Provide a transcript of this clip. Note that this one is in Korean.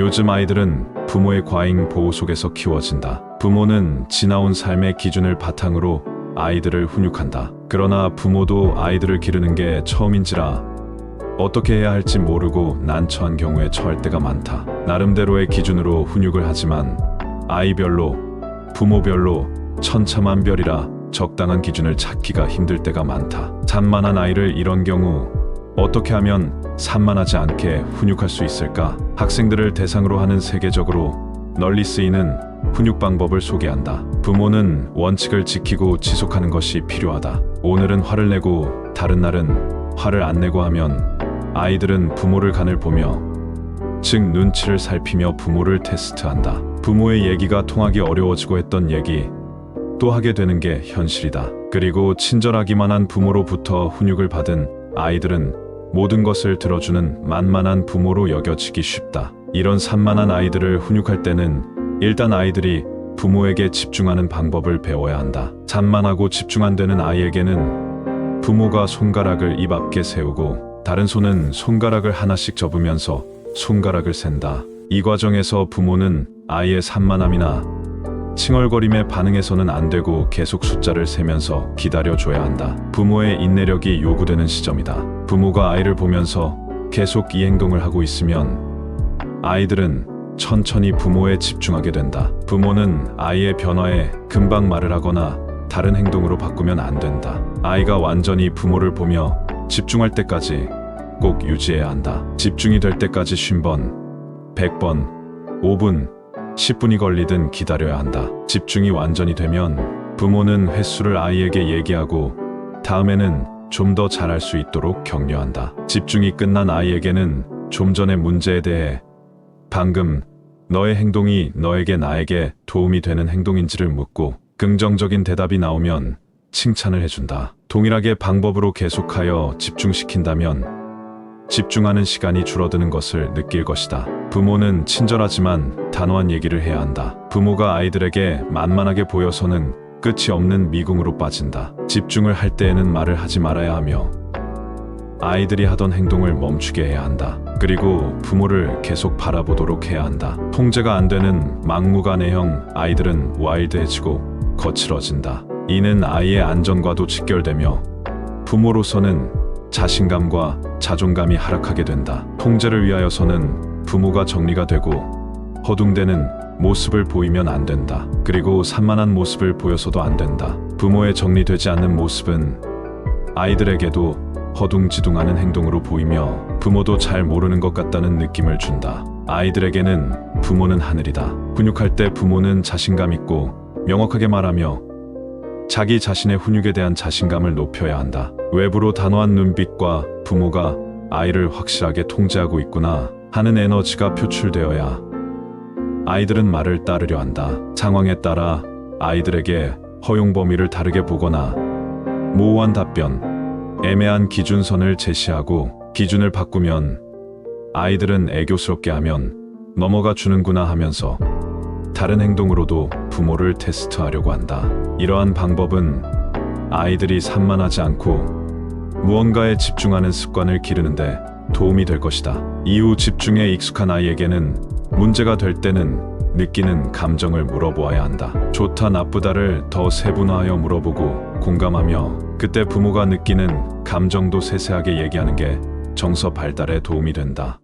요즘 아이들은 부모의 과잉 보호 속에서 키워진다. 부모는 지나온 삶의 기준을 바탕으로 아이들을 훈육한다. 그러나 부모도 아이들을 기르는 게 처음인지라 어떻게 해야 할지 모르고 난처한 경우에 처할 때가 많다. 나름대로의 기준으로 훈육을 하지만 아이별로, 부모별로 천차만별이라 적당한 기준을 찾기가 힘들 때가 많다. 산만한 아이를 이런 경우 어떻게 하면 산만하지 않게 훈육할 수 있을까? 학생들을 대상으로 하는 세계적으로 널리 쓰이는 훈육 방법을 소개한다. 부모는 원칙을 지키고 지속하는 것이 필요하다. 오늘은 화를 내고 다른 날은 화를 안 내고 하면 아이들은 부모를 간을 보며 즉 눈치를 살피며 부모를 테스트한다. 부모의 얘기가 통하기 어려워지고 했던 얘기 또 하게 되는 게 현실이다. 그리고 친절하기만 한 부모로부터 훈육을 받은 아이들은 모든 것을 들어주는 만만한 부모로 여겨지기 쉽다. 이런 산만한 아이들을 훈육할 때는 일단 아이들이 부모에게 집중하는 방법을 배워야 한다. 산만하고 집중 안 되는 아이에게는 부모가 손가락을 입 앞에 세우고 다른 손은 손가락을 하나씩 접으면서 손가락을 센다. 이 과정에서 부모는 아이의 산만함이나 칭얼거림에 반응해서는 안 되고 계속 숫자를 세면서 기다려줘야 한다. 부모의 인내력이 요구되는 시점이다. 부모가 아이를 보면서 계속 이 행동을 하고 있으면 아이들은 천천히 부모에 집중하게 된다. 부모는 아이의 변화에 금방 말을 하거나 다른 행동으로 바꾸면 안 된다. 아이가 완전히 부모를 보며 집중할 때까지 꼭 유지해야 한다. 집중이 될 때까지 50번, 100번, 5분, 10분이 걸리든 기다려야 한다. 집중이 완전히 되면 부모는 횟수를 아이에게 얘기하고 다음에는 좀 더 잘할 수 있도록 격려한다. 집중이 끝난 아이에게는 좀 전의 문제에 대해 방금 너의 행동이 너에게 나에게 도움이 되는 행동인지를 묻고 긍정적인 대답이 나오면 칭찬을 해준다. 동일하게 방법으로 계속하여 집중시킨다면 집중하는 시간이 줄어드는 것을 느낄 것이다. 부모는 친절하지만 단호한 얘기를 해야 한다. 부모가 아이들에게 만만하게 보여서는 끝이 없는 미궁으로 빠진다. 집중을 할 때에는 말을 하지 말아야 하며 아이들이 하던 행동을 멈추게 해야 한다. 그리고 부모를 계속 바라보도록 해야 한다. 통제가 안 되는 막무가내형 아이들은 와일드해지고 거칠어진다. 이는 아이의 안전과도 직결되며 부모로서는 자신감과 자존감이 하락하게 된다. 통제를 위하여서는 부모가 정리가 되고 허둥대는 모습을 보이면 안 된다. 그리고 산만한 모습을 보여서도 안 된다. 부모의 정리되지 않는 모습은 아이들에게도 허둥지둥하는 행동으로 보이며 부모도 잘 모르는 것 같다는 느낌을 준다. 아이들에게는 부모는 하늘이다. 훈육할 때 부모는 자신감 있고 명확하게 말하며 자기 자신의 훈육에 대한 자신감을 높여야 한다. 외부로 단호한 눈빛과 부모가 아이를 확실하게 통제하고 있구나 하는 에너지가 표출되어야 아이들은 말을 따르려 한다. 상황에 따라 아이들에게 허용 범위를 다르게 보거나 모호한 답변, 애매한 기준선을 제시하고 기준을 바꾸면 아이들은 애교스럽게 하면 넘어가 주는구나 하면서 다른 행동으로도 부모를 테스트하려고 한다. 이러한 방법은 아이들이 산만하지 않고 무언가에 집중하는 습관을 기르는데 도움이 될 것이다. 이후 집중에 익숙한 아이에게는 문제가 될 때는 느끼는 감정을 물어보아야 한다. 좋다 나쁘다를 더 세분화하여 물어보고 공감하며 그때 부모가 느끼는 감정도 세세하게 얘기하는 게 정서 발달에 도움이 된다.